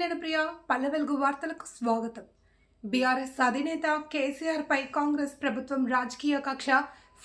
నేను ప్రియ. పల్లె వెలుగు వార్తలకు స్వాగతం. బీఆర్ఎస్ అధినేత కేసీఆర్ పై కాంగ్రెస్ ప్రభుత్వం రాజకీయ కక్ష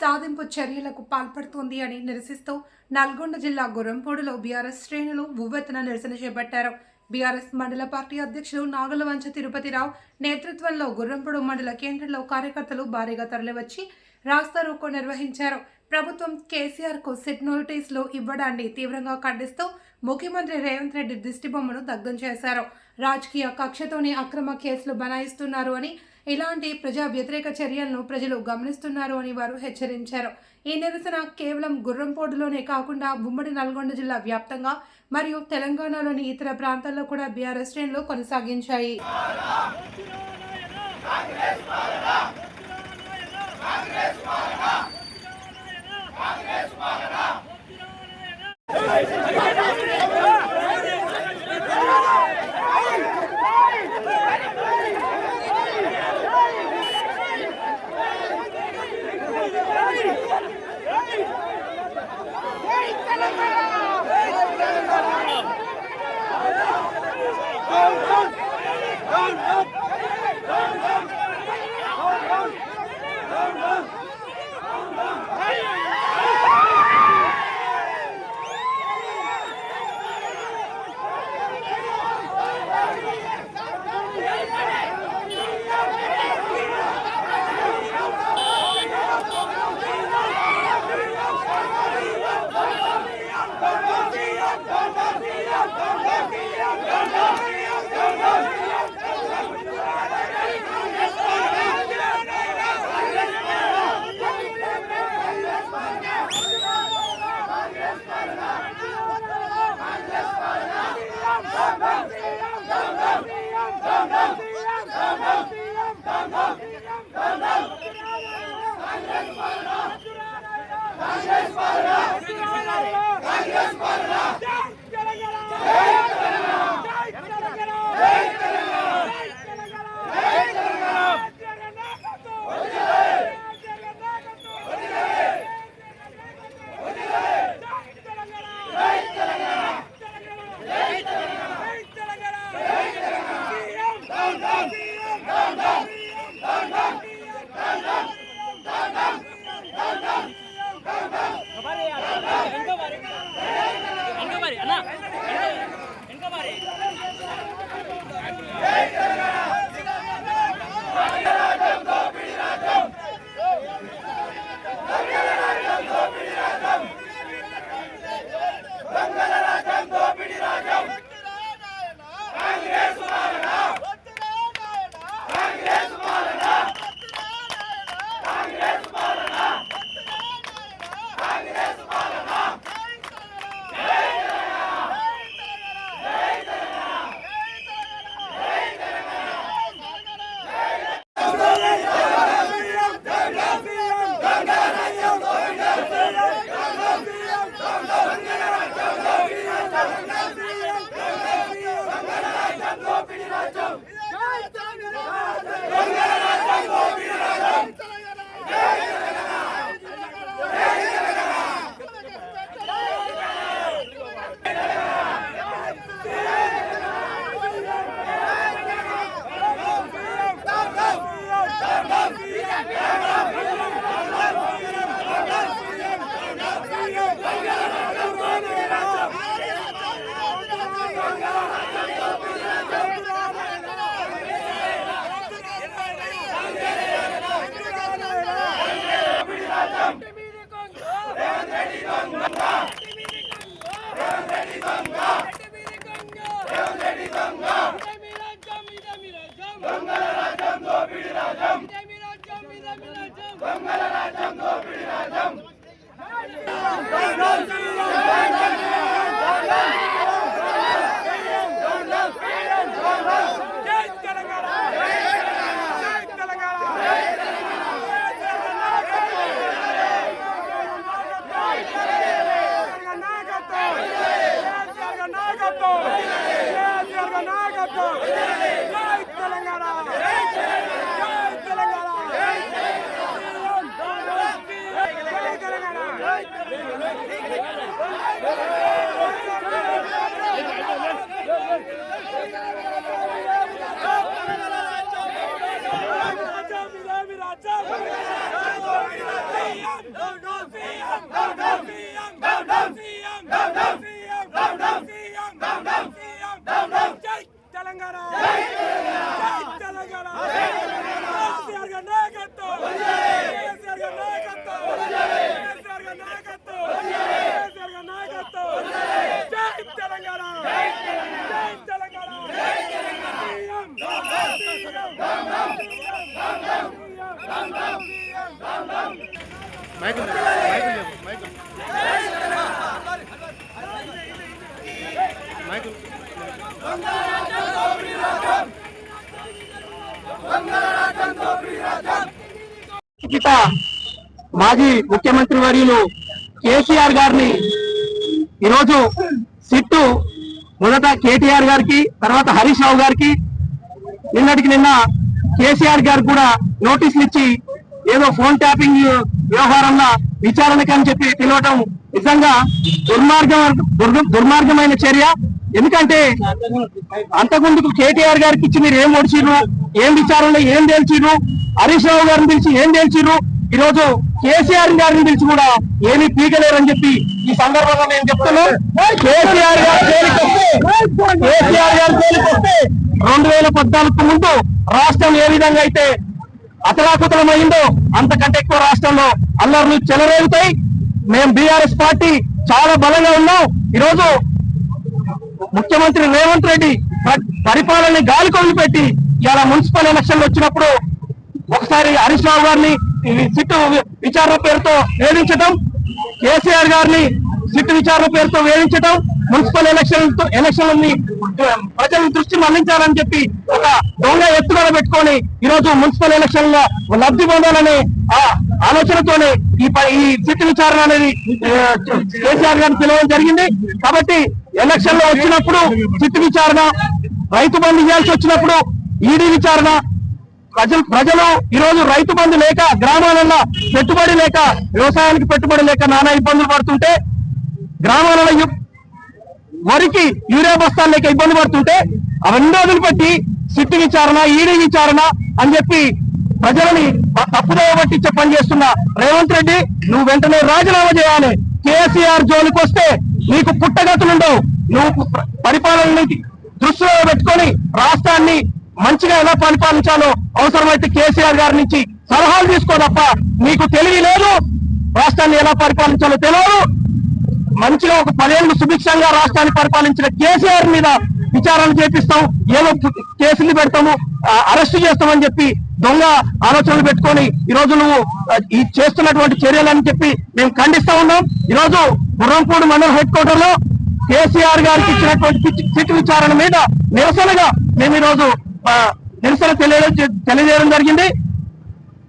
సాధింపు చర్యలకు పాల్పడుతోంది అని నిరసిస్తూ నల్గొండ జిల్లా గుర్రంపూడిలో బీఆర్ఎస్ శ్రేణులు ఉవ్వెత్తున నిరసన చేపట్టారు. బీఆర్ఎస్ మండల పార్టీ అధ్యక్షుడు నాగలవంచ తిరుపతిరావు నేతృత్వంలో గుర్రంపూడు మండల కేంద్రంలో కార్యకర్తలు భారీగా తరలివచ్చి రాస్తా రోకో నిర్వహించారు. ప్రభుత్వం కేసీఆర్కు సిట్ నోటీసులు ఇవ్వడాన్ని తీవ్రంగా ఖండిస్తూ ముఖ్యమంత్రి రేవంత్ రెడ్డి దిష్టిబొమ్మను దగ్గం చేశారు. రాజకీయ కక్షతోనే అక్రమ కేసులు బనాయిస్తున్నారు అని ఇలాంటి ప్రజా వ్యతిరేక చర్యలను ప్రజలు గమనిస్తున్నారు అని వారు హెచ్చరించారు. ఈ నిరసన కేవలం గుర్రంపోటులోనే కాకుండా ఉమ్మడి నల్గొండ జిల్లా వ్యాప్తంగా మరియు తెలంగాణలోని ఇతర ప్రాంతాల్లో కూడా బీఆర్ఎస్ శ్రేణులు కొనసాగించాయి. కాంగ్రెస్ Up! మాజీ ముఖ్యమంత్రి వర్యులు కేసీఆర్ గారిని ఈరోజు సిట్టు మొదట కేటీఆర్ గారికి తర్వాత హరీష్ రావు గారికి నిన్నటికి నిన్న కేసీఆర్ గారు కూడా నోటీసులు ఇచ్చి ఏదో ఫోన్ ట్యాపింగ్ వ్యవహారంలో విచారణకి అని చెప్పి పిలవటం నిజంగా దుర్మార్గం దుర్మార్గమైన చర్య. ఎందుకంటే అంతకుముందుకు కేటీఆర్ గారికి ఇచ్చి మీరు ఏం ఓడిచిరు ఏం విచారణలో ఏం తేల్చిర్రు హరీష్ రావు గారిని పిలిచి ఏం తేల్చిర్రు ఈ రోజు కేసీఆర్ గారిని పిలిచి కూడా ఏమీ పీకలేరని చెప్పి ఈ సందర్భంగా నేను చెప్తున్నాను కేసీఆర్ గారు కేసీఆర్ గారు జైలుకొస్తే రెండు వేల పద్నాలుగు ముందు రాష్ట్రం ఏ విధంగా అయితే అతలాకుతలమైందో అంతకంటే ఎక్కువ రాష్ట్రంలో అల్లర్లు చెలరేగుతాయి. మేము బీఆర్ఎస్ పార్టీ చాలా బలంగా ఉన్నాం. ఈరోజు ముఖ్యమంత్రి రేవంత్ రెడ్డి పరిపాలనని గాలి వదిలిపెట్టి ఇలా మున్సిపల్ ఎలక్షన్లు వచ్చినప్పుడు ఒకసారి హరీష్ రావు గారిని ఈ సిట్టు విచారణ పేరుతో వేధించడం కేసీఆర్ గారిని సిట్టు విచారణ పేరుతో వేధించడం మున్సిపల్ ఎలక్షన్ ఎలక్షన్లని ప్రజల దృష్టి మళ్ళించాలని చెప్పి ఒక దొంగ ఎత్తుగడ పెట్టుకొని ఈ రోజు మున్సిపల్ ఎలక్షన్లో లబ్ధి పొందాలనే ఆ ఆలోచనతోనే ఈ ఈ సిట్టు విచారణ అనేది కేసీఆర్ గారిని పిలవడం జరిగింది. కాబట్టి ఎలక్షన్లో వచ్చినప్పుడు సిట్టు విచారణ రైతు బంధు ఇవ్వాల్సి వచ్చినప్పుడు ఈడీ విచారణ ప్రజలు ప్రజలు ఈ రోజు రైతు బంధు లేక గ్రామాలలో పెట్టుబడి లేక వ్యవసాయానికి పెట్టుబడి లేక నానా ఇబ్బందులు పడుతుంటే గ్రామాలలో వరికి యూరియా బస్తాలు లేక ఇబ్బంది పడుతుంటే అవన్నీ వదిలిపెట్టి సిట్టు విచారణ ఈడీ విచారణ అని చెప్పి ప్రజలని తప్పుదోవ పట్టించే పని చేస్తున్న రేవంత్ రెడ్డి నువ్వు వెంటనే రాజీనామా చేయాలి. కేసీఆర్ జోలికి వస్తే నీకు పుట్టగతులుండవు. నువ్వు పరిపాలన పరిపాలనని దృష్టిలో పెట్టుకొని రాష్ట్రాన్ని మంచిగా ఎలా పరిపాలించాలో అవసరమైతే కేసీఆర్ గారి నుంచి సలహాలు తీసుకో తప్ప నీకు తెలివి లేదు. రాష్ట్రాన్ని ఎలా పరిపాలించాలో తెలియదు. మంచిగా ఒక పదేళ్ళు సుభిక్షంగా రాష్ట్రాన్ని పరిపాలించిన కేసీఆర్ మీద విచారణ చేపిస్తాం. ఏదో కేసులు పెడతాము అరెస్ట్ అరెస్టు చేస్తామని చెప్పి దొంగ ఆలోచనలు పెట్టుకొని ఈ రోజు నువ్వు ఈ చేస్తున్నటువంటి చర్యలని చెప్పి మేము ఖండిస్తా ఉన్నాం. ఈ రోజు గుర్రంపూడి మండల హెడ్ క్వార్టర్లో కేసీఆర్ గారికి ఇచ్చినటువంటి పిచ్చి- సిట్ విచారణ మీద నిరసనగా మేము ఈరోజు నిరసన తెలియడం తెలియజేయడం జరిగింది.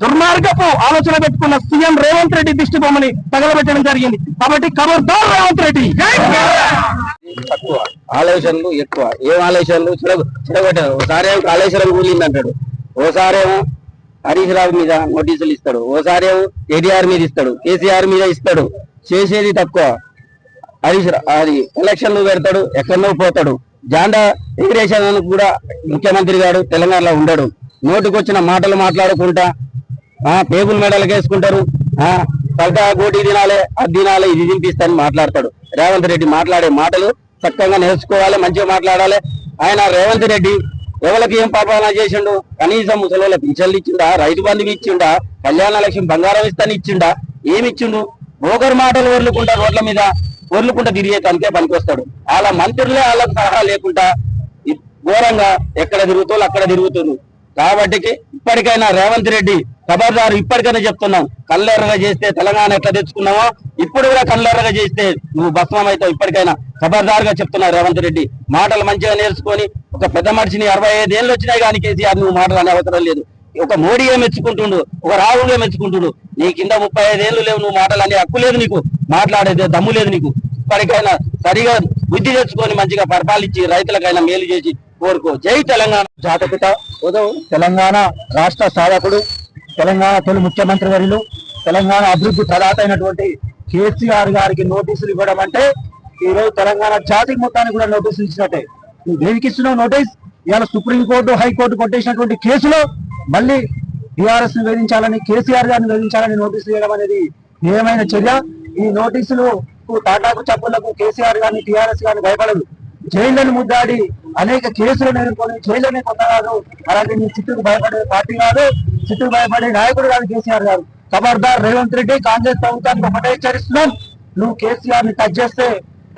దుర్మార్గపు ఆలోచన పెట్టుకున్న సీఎం రేవంత్ రెడ్డి దిష్టి బొమ్మని తగలబెట్టడం జరిగింది. కాబట్టి ఖబర్దార్ రేవంత్ రెడ్డి. ఆలోచనలు ఎక్కువ. ఏం ఆలోచనలు? చిరగొట్టారు. ఒకసారి ఏమో కాళేశ్వరం కూలింది అంటాడు ఓసారేమో హరీష్ రావు మీద నోటీసులు ఇస్తాడు. ఓసారేమో కేటీఆర్ మీద ఇస్తాడు. కేసీఆర్ మీద ఇస్తాడు. చేసేది తక్కువ. హరీష్ అది ఎలక్షన్లు పెడతాడు ఎక్కడో పోతాడు. జాండా ఎగిరేసేదానికి కూడా ముఖ్యమంత్రి గారు తెలంగాణలో ఉండడు. నోటికొచ్చిన మాటలు మాట్లాడుకుంటా ఆ టేబుల్ మెడలకు వేసుకుంటారు ఆ పల్టా గోటి తినాలి అది తినాలి ఇది తినిపిస్తాను మాట్లాడతాడు. రేవంత్ రెడ్డి మాట్లాడే మాటలు చక్కగా నేర్చుకోవాలి మంచిగా మాట్లాడాలి. ఆయన రేవంత్ రెడ్డి ఎవరికి ఏం పాపాలన చేసిండు? కనీసం ముసలి పింఛన్లు ఇచ్చిండా? రైతు బంధువు ఇచ్చిండా? కళ్యాణ లక్ష్యం బంగారం ఇస్తాను ఇచ్చిండా? ఏమి ఇచ్చిండు? బోగర్ మాటలు వర్లుకుంటా రోడ్ల మీద. వదులుకుంటా తిరిగే పనికొస్తాడు. వాళ్ళ మంత్రులే వాళ్ళకు సలహా లేకుండా ఘోరంగా ఎక్కడ తిరుగుతారు అక్కడ తిరుగుతున్నారు కాబట్టి ఇప్పటికైనా రేవంత్ రెడ్డి ఖబర్దారు ఇప్పటికైనా చెప్తున్నాం కళ్ళెర్రగా చేస్తే తెలంగాణ ఎట్లా తెచ్చుకున్నామో ఇప్పుడు కూడా కళ్ళెర్రగా చేస్తే నువ్వు భస్మం అవుతావు ఇప్పటికైనా ఖబర్దారుగా చెప్తున్నా రేవంత్ రెడ్డి. మాటలు మంచిగా నేర్చుకొని ఒక పెద్ద మనిషిని అరవై ఐదు ఏళ్ళు వచ్చినాయి కానీ కేసీఆర్ నువ్వు మాటలు అనే అవసరం లేదు. ఒక మోడీయే మెచ్చుకుంటుండు ఒక రాహులే మెచ్చుకుంటుండు. నీ కింద ముప్పై ఐదు లేవు నువ్వు మాటలు హక్కు లేదు నీకు. మాట్లాడేది దమ్ము లేదు నీకు. ఇప్పటికైనా సరిగా బుద్ధి తెచ్చుకొని మంచిగా పరిపాలించి రైతులకైనా మేలు చేసి కోరుకో. జై తెలంగాణ. జాతపిత ఉదవ్. తెలంగాణ రాష్ట్ర సాధకుడు తెలంగాణ తొలి ముఖ్యమంత్రి వర్యులు తెలంగాణ అభివృద్ధి ప్రదాత అయినటువంటి కేసీఆర్ గారికి నోటీసులు ఇవ్వడం అంటే ఈ రోజు తెలంగాణ జాతికి మొత్తానికి కూడా నోటీసులు ఇచ్చినట్టే. నువ్వు దేనికి ఇస్తున్నావు నోటీస్? ఇవాళ సుప్రీంకోర్టు హైకోర్టు కొట్టేసినటువంటి కేసులో మళ్ళీ టిఆర్ఎస్ను వేధించాలని కేసీఆర్ గారిని వేధించాలని నోటీసులు వేయడం అనేది ఏమైన చర్య. ఈ నోటీసులు తాటాకు చప్పులకు కేసీఆర్ గారిని టిఆర్ఎస్ గారిని భయపడదు జైళ్ళను ముద్దాడి అనేక కేసులు ఎదుర్కొని జైల్లోనే కొత్తగాదు అలాగే నీ చిట్టుకు భయపడే పార్టీ కాదు చిట్టుకు భయపడే నాయకుడు కాదు కేసీఆర్ గారు. ఖబర్దార్ రేవంత్ రెడ్డి కాంగ్రెస్ ప్రభుత్వానికి ఒకటే హెచ్చరిస్తున్నాం. నువ్వు కేసీఆర్ని టచ్ చేస్తే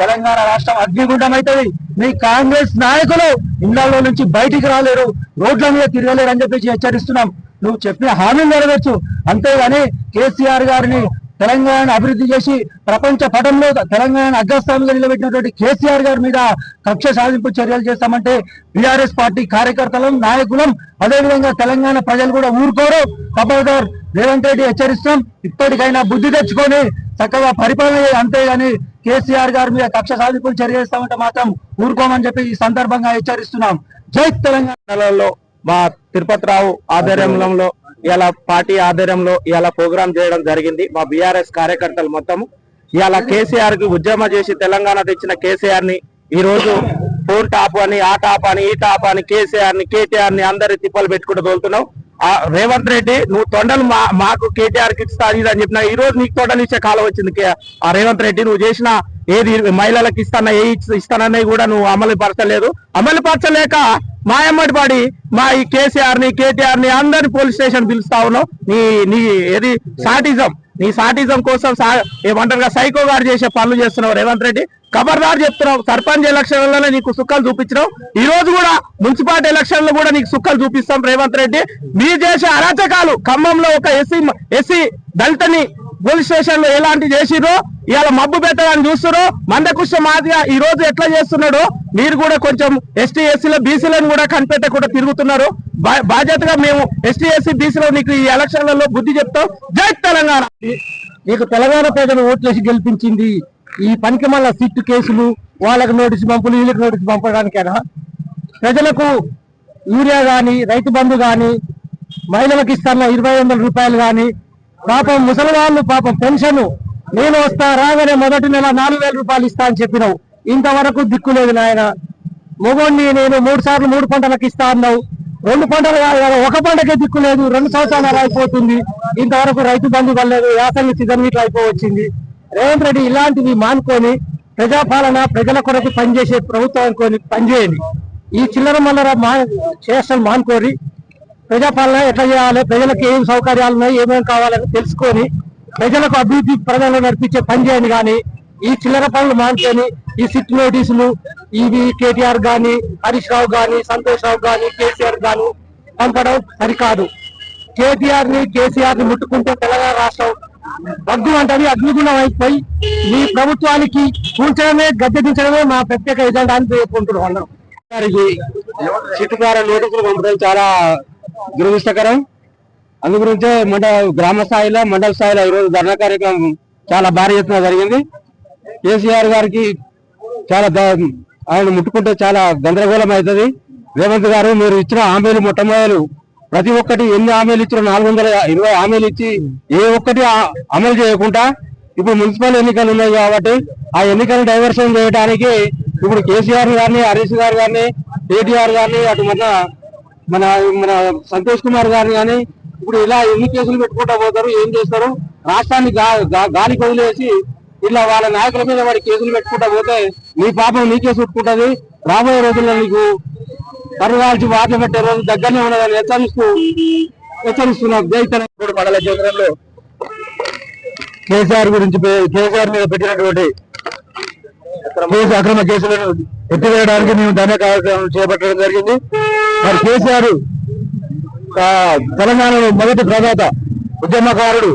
తెలంగాణ రాష్ట్రం అగ్నిగుండం అవుతుంది. మీ కాంగ్రెస్ నాయకులు ఇళ్ళలో నుంచి బయటికి రాలేరు. రోడ్ల మీద తిరగలేరని అని చెప్పేసి హెచ్చరిస్తున్నాం. నువ్వు చెప్పిన హామీలు నెరవేర్చు. అంతేగాని కేసీఆర్ గారిని తెలంగాణ అభివృద్ధి చేసి ప్రపంచ పటంలో తెలంగాణ అగ్రస్థానంగా నిలబెట్టినటువంటి కేసీఆర్ గారి మీద కక్ష సాధింపు చర్యలు చేస్తామంటే బీఆర్ఎస్ పార్టీ కార్యకర్తలం నాయకులం అదేవిధంగా తెలంగాణ ప్రజలు కూడా ఊరుకోరు. ఖబర్దార్ రేవంత్ రెడ్డి హెచ్చరిస్తాం ఇప్పటికైనా బుద్ధి తెచ్చుకొని చక్కగా పరిపాలన అంతేగాని కేసీఆర్ గారి మీద కక్ష సాధింపులు చర్య చేస్తామంటే మాత్రం ఊరుకోమని చెప్పి ఈ సందర్భంగా హెచ్చరిస్తున్నాం. జై తెలంగాణలో మా తిరుపతి రావు ఆధ్వర్యంలో ఇలా పార్టీ ఆధ్వర్యంలో ఇలా ప్రోగ్రాం చేయడం జరిగింది. మా బీఆర్ఎస్ కార్యకర్తలు మొత్తం ఇలా కేసీఆర్కి ఉద్యమ చేసి తెలంగాణ తెచ్చిన కేసీఆర్ని ఈ రోజు ఫోన్ టాప్ అని ఆ టాప్ అని ఈ టాప్ అని కేసీఆర్ని కేటీఆర్ని అందరి తిప్పలు పెట్టుకుంటూ తోలుతున్నావు. ఆ రేవంత్ రెడ్డి నువ్వు తొండలు మా మాకు కేటీఆర్కి ఇస్తా అని చెప్పిన ఈ రోజు నీకు తొండలు ఇచ్చే కాలం వచ్చింది ఆ రేవంత్ రెడ్డి నువ్వు చేసిన ఏది మహిళలకు ఇస్తాన ఏ ఇస్తానని కూడా నువ్వు అమలు పరచలేదు. అమలు పరచలేక మా ఎమ్మటి పడి మా ఈ కేసీఆర్ని కేటీఆర్ని అందరిని పోలీస్ స్టేషన్ పిలుస్తా ఉన్నావు. నీ నీ ఏది సాటిజం. నీ సాటిజం కోసం సా- ఏమంటారు సైకో గారు చేసే పనులు చేస్తున్నావు రేవంత్ రెడ్డి. ఖబర్దార్ చెప్తున్నావు సర్పంచ్ ఎలక్షన్లలో నీకు సుక్కలు చూపించినావు. ఈ రోజు కూడా మున్సిపాలిటీ ఎలక్షన్లో కూడా నీకు సుక్కలు చూపిస్తాం రేవంత్ రెడ్డి. మీరు చేసే అరాచకాలు ఖమ్మంలో ఒక ఎస్సీ ఎస్సీ దళితని పోలీస్ స్టేషన్లో ఎలాంటి చేసిరో ఇవాళ మబ్బు పెట్టాలని చూస్తున్నారు మందకృష్ణ మాదిగా ఈ రోజు ఎట్లా చేస్తున్నాడో మీరు కూడా కొంచెం ఎస్టీ ఎస్సీలో బీసీలను కూడా కనిపెట్టకుండా తిరుగుతున్నారు. బా- బాధ్యతగా మేము ఎస్టీ ఎస్సీ బీసీలో నీకు ఈ ఎలక్షన్లలో బుద్ధి చెప్తాం. జై తెలంగాణ! నీకు తెలంగాణ ప్రజలు ఓట్లేసి గెలిపించింది. ఈ పనికి మళ్ళా సిట్టు కేసులు వాళ్ళకు నోటీసు పంపులు వీళ్ళకి నోటీసు పంపడానికైనా? ప్రజలకు యూరియా గాని రైతు బంధు గాని మహిళలకు ఇస్తున్న ఇరవై వందల రూపాయలు కానీ పాపం ముసలివాళ్ళు పాపం పెన్షన్. నేను వస్తా రాగానే మొదటి నెల నాలుగు వేల రూపాయలు ఇస్తా అని చెప్పినావు. ఇంతవరకు దిక్కు లేదు నాయన. మొగోడిని నేను మూడు సార్లు మూడు పంటలకు ఇస్తా అన్నావు. రెండు పంటలు కాదు కదా, ఒక పంటకే దిక్కు లేదు. రెండు సంవత్సరాలు అయిపోతుంది. ఇంతవరకు రైతు బంధు పడలేదు. యాసంగి సీజన్ ఇట్లా అయిపోవచ్చింది. రేవంత్ రెడ్డి ఇలాంటివి మానుకొని ప్రజాపాలన ప్రజల కొరకు పనిచేసే ప్రభుత్వం అనుకొని పనిచేయండి. ఈ చిల్లర మల్లర మా చేష్టలు మానుకోరి ప్రజాపాలన ఎట్లా చేయాలి? ప్రజలకు ఏం సౌకర్యాలు ఉన్నాయి? ఏమేమి కావాలని తెలుసుకొని ప్రజలకు అభివృద్ధి ప్రజలను నడిపించే పని చేయండి కానీ ఈ చిల్లర పనులు మానుకొని ఈ సిట్ నోటీసులు ఇవి కేటీఆర్ గాని హరీష్ రావు గాని సంతోష్ రావు గాని కేసీఆర్ గాని పంపడం సరికాదు. కేటీఆర్ని కేసీఆర్ని ముట్టుకుంటే తెలంగాణ రాష్ట్రం వద్దు అంటే అగ్నిగుణం అయిపోయి మీ ప్రభుత్వానికి కూర్చడమే గద్దె దించడమే మా ప్రత్యేక ఎజెండా అని పేర్కొంటున్నాం అందరం. గారికి నోటీసులు పంపడం చాలా దురదృష్టకరం. అందుగురించే మండల గ్రామ స్థాయిలో మండల స్థాయిలో ఈరోజు ధర్నా కార్యక్రమం చాలా భారీ ఎత్తున జరిగింది. కేసీఆర్ గారికి చాలా ద- ఆయన ముట్టుకుంటే చాలా గందరగోళం అవుతుంది. రేవంత్ గారు మీరు ఇచ్చిన హామీలు మొట్టమొదలు ప్రతి ఒక్కటి ఎన్ని హామీలు ఇచ్చిన నాలుగు వందల ఇరవై హామీలు ఇచ్చి ఏ ఒక్కటి అమలు చేయకుండా ఇప్పుడు మున్సిపల్ ఎన్నికలు ఉన్నాయి కాబట్టి ఆ ఎన్నికలు డైవర్షన్ చేయడానికి ఇప్పుడు కేసీఆర్ గారిని హరీష్ గారు గారిని కేటీఆర్ గారిని అటు మన మన మన సంతోష్ కుమార్ గారు కానీ ఇప్పుడు ఇలా ఎన్ని కేసులు పెట్టుకుంటా పోతారు ఏం చేస్తారు? రాష్ట్రాన్ని గా- గాలికి వదిలేసి ఇలా వాళ్ళ నాయకుల మీద వాడి కేసులు పెట్టుకుంటా పోతే నీ పాపం నీకే చుట్టుకుంటది రాబోయే రోజుల్లో నీకు పరుగాల్చి వార్త పెట్టే రోజు దగ్గరనే ఉన్నదని హెచ్చరిస్తూ హెచ్చరిస్తున్నాం. జై మండల కేంద్రంలో కేసీఆర్ గురించి కేసీఆర్ మీద పెట్టినటువంటి కేసు అక్రమ కేసులను ఎత్తివేయడానికి మేము ధన్య కార్యక్రమం చేపట్టడం జరిగింది. మరి కేసీఆర్ తెలంగాణలో మొదటి ప్రదాత ఉద్యమకారుడు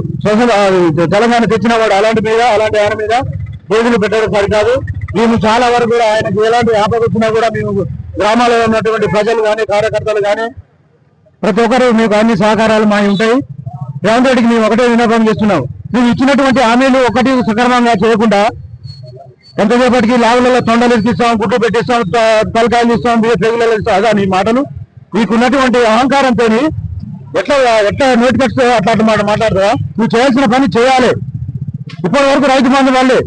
తెలంగాణ తెచ్చిన వాడు అలాంటి మీద అలాంటి ఆయన మీద కేసులు పెట్టడం సరికాదు. మేము చాలా వరకు కూడా ఆయనకు ఎలాంటి ఆపద వచ్చినా కూడా మేము గ్రామాల్లో ఉన్నటువంటి ప్రజలు కానీ కార్యకర్తలు కానీ ప్రతి ఒక్కరు మీకు అన్ని సహకారాలు మా ఉంటాయి. రేవంత్ రెడ్డికి మేము ఒకటే విన్నపం చేస్తున్నాం. మేము ఇచ్చినటువంటి హామీలు ఒకటి సక్రమంగా చేయకుండా ఎంతసేపటికి లావులలో తొండలు ఇస్తాం గుడ్డు పెట్టిస్తాం తలకాయలు ఇస్తాం బియ్య పెగులలో ఇస్తాం అదా నీ మాటలు? నీకున్నటువంటి అహంకారంతో ఎట్లా ఎట్లా నోటికొస్తే అట్లాంటి మాట మాట్లాడతావా? నువ్వు చేయాల్సిన పని చేయాలి. ఇప్పటి వరకు రైతు బంధు వాళ్ళే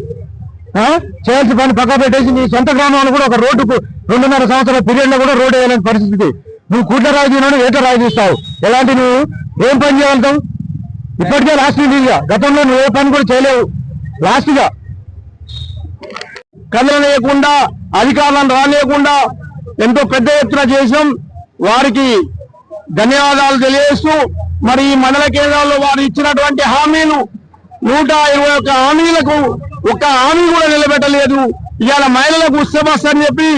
చేయాల్సిన పని పక్క పెట్టేసి నీ సొంత గ్రామాలు కూడా ఒక రోడ్డుకు రెండున్నర సంవత్సరాల పీరియడ్లో కూడా రోడ్డు వేయలేని పరిస్థితి. నువ్వు కూట్ల రాయి ఏట రాయి తీస్తావు ఎలాంటి నువ్వు? ఏం పని చేయగలుగుతావు ఇప్పటికే లాస్ట్ ఇదిగా. గతంలో నువ్వు ఏ పని కూడా చేయలేవు. లాస్ట్ కదలనేయకుండా అధికారులను రానియకుండా ఎంతో పెద్ద ఎత్తున చేసాం వారికి ధన్యవాదాలు తెలియజేస్తూ మరి ఈ మండల కేంద్రాల్లో వారు ఇచ్చినటువంటి హామీలు నూట ఇరవై ఒక్క హామీలకు ఒక్క హామీ కూడా నిలబెట్టలేదు. ఇవాళ మహిళలకు ఉత్సవస్ అని చెప్పి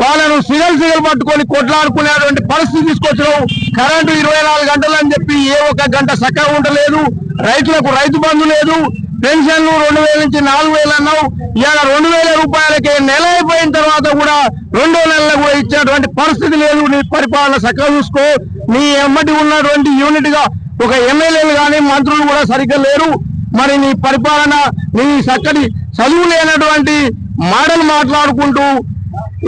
వాళ్ళను సిగల్ సిగల్ పట్టుకొని కొట్లాడుకునేటువంటి పరిస్థితి తీసుకొచ్చడం కరెంటు ఇరవై నాలుగు గంటలు అని చెప్పి ఏ ఒక్క గంట చక్కగా ఉండలేదు. రైతులకు రైతు బంధు లేదు. పెన్షన్లు రెండు వేల నుంచి నాలుగు వేలు అన్నావు. ఇవాళ రెండు వేల రూపాయలకి నెల అయిపోయిన తర్వాత కూడా రెండో నెలలకు కూడా ఇచ్చేటువంటి పరిస్థితి లేదు. నీ పరిపాలన చక్కగా చూసుకో. నీ ఎమ్మటి ఉన్నటువంటి యూనిట్గా ఒక ఎమ్మెల్యేలు కానీ మంత్రులు కూడా సరిగ్గా లేరు. మరి నీ పరిపాలన నీ చక్కటి చదువు లేనటువంటి మాటలు మాట్లాడుకుంటూ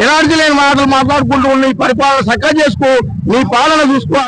ఎలాంటి లేని మాటలు మాట్లాడుకుంటూ నీ పరిపాలన చక్కగా చేసుకో. నీ పాలన చూసుకో.